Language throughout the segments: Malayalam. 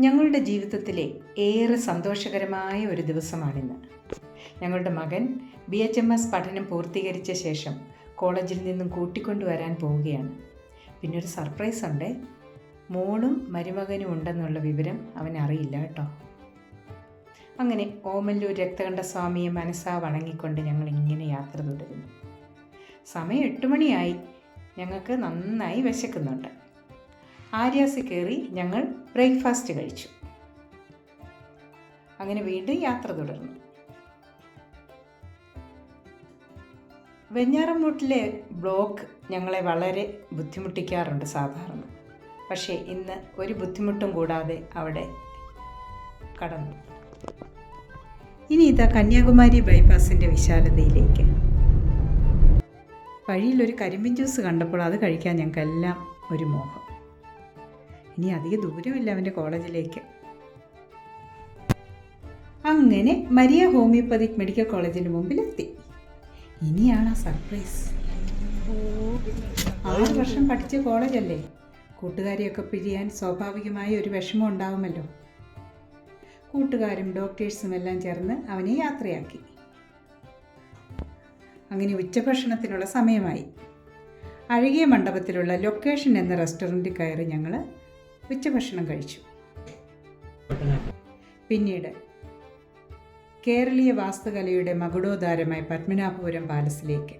ഞങ്ങളുടെ ജീവിതത്തിലെ ഏറെ സന്തോഷകരമായ ഒരു ദിവസമാണിന്ന്. ഞങ്ങളുടെ മകൻ ബി എച്ച് എം എസ് പഠനം പൂർത്തീകരിച്ച ശേഷം കോളേജിൽ നിന്നും കൂട്ടിക്കൊണ്ടുവരാൻ പോവുകയാണ്. പിന്നെ ഒരു സർപ്രൈസ് ഉണ്ട്. മോളും മരുമകനും ഉണ്ടെന്നുള്ള വിവരം അവൻ അറിയില്ല കേട്ടോ. അങ്ങനെ ഓമല്ലൂർ രക്തകണ്ഠ സ്വാമിയെ മനസ്സാ വണങ്ങിക്കൊണ്ട് ഞങ്ങൾ ഇങ്ങനെ യാത്ര തുടരുന്നു. സമയം എട്ട് മണിയായി. ഞങ്ങൾക്ക് നന്നായി വിശക്കുന്നുണ്ട്. ആര്യാസ് കയറി ഞങ്ങൾ ബ്രേക്ക്ഫാസ്റ്റ് കഴിച്ചു. അങ്ങനെ വീണ്ടും യാത്ര തുടർന്നു. വെഞ്ഞാറമ്മൂട്ടിലെ ബ്ലോക്ക് ഞങ്ങളെ വളരെ ബുദ്ധിമുട്ടിക്കാറുണ്ട് സാധാരണ. പക്ഷേ ഇന്ന് ഒരു ബുദ്ധിമുട്ടും കൂടാതെ അവിടെ കടന്നു. ഇനി ഇതാ കന്യാകുമാരി ബൈപ്പാസിന്റെ വിശാലതയിലേക്ക്. വഴിയിലൊരു കരിമ്പിൻ ജ്യൂസ് കണ്ടപ്പോൾ അത് കഴിക്കാൻ ഞങ്ങൾക്കെല്ലാം ഒരു മോഹം. ഇനി അധിക ദൂരമില്ല അവന്റെ കോളേജിലേക്ക്. അങ്ങനെ മരിയ ഹോമിയോപ്പതിക് മെഡിക്കൽ കോളേജിന് മുമ്പിലെത്തി ഇനിയാണ് ആ സർപ്രൈസ്. ആറ് വർഷം പഠിച്ച കോളേജല്ലേ? കൂട്ടുകാരെയൊക്കെ പിരിയാൻ സ്വാഭാവികമായി ഒരു വിഷമം ഉണ്ടാവുമല്ലോ. കൂട്ടുകാരും ഡോക്ടേഴ്സും എല്ലാം ചേർന്ന് അവനെ യാത്രയാക്കി. അങ്ങനെ ഉച്ചഭക്ഷണത്തിനുള്ള സമയമായി. അഴകിയ മണ്ഡപത്തിലുള്ള ലൊക്കേഷൻ എന്ന റെസ്റ്റോറന്റിൽ കയറി ഞങ്ങൾ ഉച്ചഭക്ഷണം കഴിച്ചു. പിന്നീട് കേരളീയ വാസ്തുകലയുടെ മകുടോദാരമായ പത്മനാഭപുരം പാലസിലേക്ക്.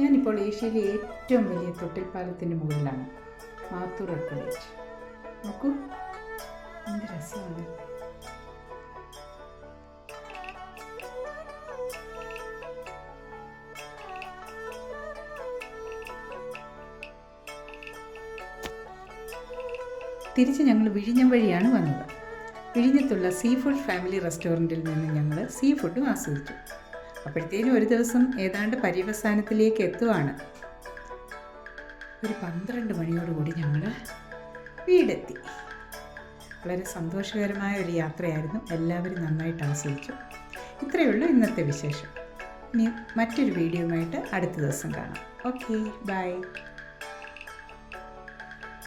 ഞാനിപ്പോൾ ഏഷ്യയിലെ ഏറ്റവും വലിയ തൊട്ടിൽപ്പാലത്തിന്റെ മുകളിലാണ്. മാത്തൂർ കോളേജ്. നോക്കൂ എന്ത് രസമാണ്. തിരിച്ച് ഞങ്ങൾ വിഴിഞ്ഞം വഴിയാണ് വന്നത്. വിഴിഞ്ഞത്തുള്ള സീ ഫുഡ് ഫാമിലി റെസ്റ്റോറന്റിൽ നിന്ന് ഞങ്ങൾ സീ ഫുഡും ആസ്വദിച്ചു. അപ്പോഴത്തേനും ഒരു ദിവസം ഏതാണ്ട് പര്യവസാനത്തിലേക്ക് എത്തുവാണ്. ഒരു പന്ത്രണ്ട് മണിയോടുകൂടി ഞങ്ങൾ വീടെത്തി. വളരെ സന്തോഷകരമായ ഒരു യാത്രയായിരുന്നു. എല്ലാവരും നന്നായിട്ട് ആസ്വദിച്ചു. ഇത്രയേ ഉള്ളൂ ഇന്നത്തെ വിശേഷം. ഇനി മറ്റൊരു വീഡിയോയുമായിട്ട് അടുത്ത ദിവസം കാണാം. Okay bye.